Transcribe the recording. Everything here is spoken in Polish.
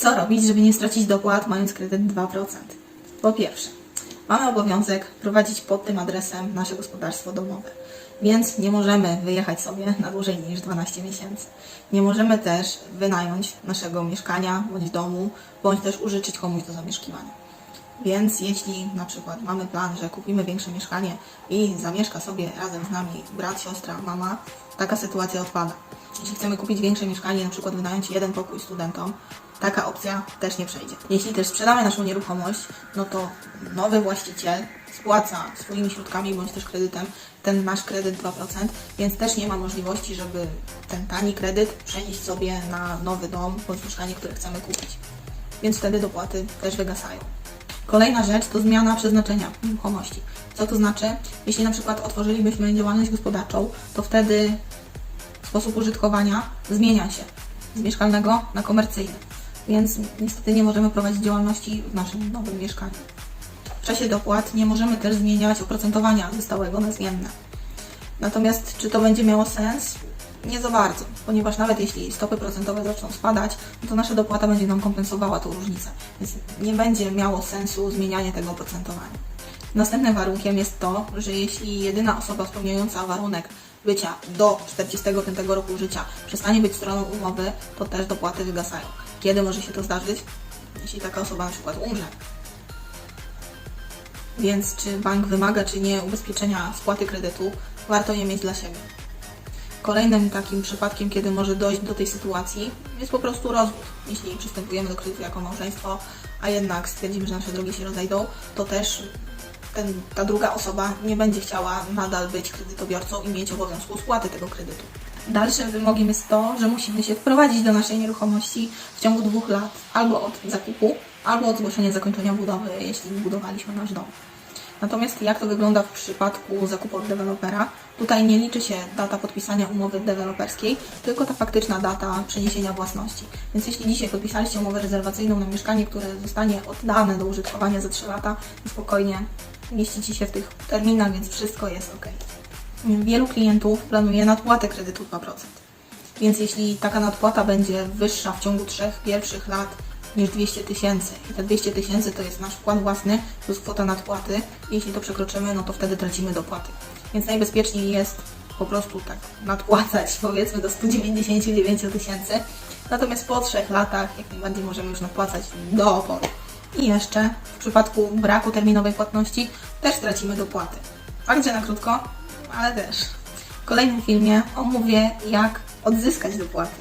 Co robić, żeby nie stracić dopłat, mając kredyt 2%? Po pierwsze, mamy obowiązek prowadzić pod tym adresem nasze gospodarstwo domowe, więc nie możemy wyjechać sobie na dłużej niż 12 miesięcy. Nie możemy też wynająć naszego mieszkania bądź domu, bądź też użyczyć komuś do zamieszkiwania. Więc jeśli na przykład mamy plan, że kupimy większe mieszkanie i zamieszka sobie razem z nami brat, siostra, mama, taka sytuacja odpada. Jeśli chcemy kupić większe mieszkanie, na przykład wynająć jeden pokój studentom, taka opcja też nie przejdzie. Jeśli też sprzedamy naszą nieruchomość, no to nowy właściciel spłaca swoimi środkami bądź też kredytem ten nasz kredyt 2%, więc też nie ma możliwości, żeby ten tani kredyt przenieść sobie na nowy dom bądź mieszkanie, które chcemy kupić. Więc wtedy dopłaty też wygasają. Kolejna rzecz to zmiana przeznaczenia nieruchomości. Co to znaczy? Jeśli na przykład otworzylibyśmy działalność gospodarczą, to wtedy sposób użytkowania zmienia się z mieszkalnego na komercyjny. Więc niestety nie możemy prowadzić działalności w naszym nowym mieszkaniu. W czasie dopłat nie możemy też zmieniać oprocentowania ze stałego na zmienne. Natomiast czy to będzie miało sens? Nie za bardzo, ponieważ nawet jeśli stopy procentowe zaczną spadać, no to nasza dopłata będzie nam kompensowała tą różnicę, więc nie będzie miało sensu zmienianie tego oprocentowania. Następnym warunkiem jest to, że jeśli jedyna osoba spełniająca warunek bycia do 45 roku życia przestanie być stroną umowy, to też dopłaty wygasają. Kiedy może się to zdarzyć? Jeśli taka osoba na przykład umrze. Więc czy bank wymaga, czy nie ubezpieczenia spłaty kredytu, warto je mieć dla siebie. Kolejnym takim przypadkiem, kiedy może dojść do tej sytuacji, jest po prostu rozwód. Jeśli przystępujemy do kredytu jako małżeństwo, a jednak stwierdzimy, że nasze drogi się rozejdą, to też ten, ta druga osoba nie będzie chciała nadal być kredytobiorcą i mieć obowiązku spłaty tego kredytu. Dalszym wymogiem jest to, że musimy się wprowadzić do naszej nieruchomości w ciągu dwóch lat, albo od zakupu, albo od zgłoszenia zakończenia budowy, jeśli budowaliśmy nasz dom. Natomiast jak to wygląda w przypadku zakupu od dewelopera? Tutaj nie liczy się data podpisania umowy deweloperskiej, tylko ta faktyczna data przeniesienia własności. Więc jeśli dzisiaj podpisaliście umowę rezerwacyjną na mieszkanie, które zostanie oddane do użytkowania za 3 lata, spokojnie mieścicie się w tych terminach, więc wszystko jest ok. Wielu klientów planuje nadpłatę kredytu 2%. Więc jeśli taka nadpłata będzie wyższa w ciągu trzech pierwszych lat niż 200 tysięcy i te 200 tysięcy to jest nasz wkład własny plus kwota nadpłaty, jeśli to przekroczymy, no to wtedy tracimy dopłaty. Więc najbezpieczniej jest po prostu tak nadpłacać powiedzmy do 199 tysięcy, natomiast po trzech latach jak najbardziej możemy już nadpłacać do oporu. I jeszcze w przypadku braku terminowej płatności też tracimy dopłaty. Fakt, na krótko, ale też. W kolejnym filmie omówię jak odzyskać dopłaty.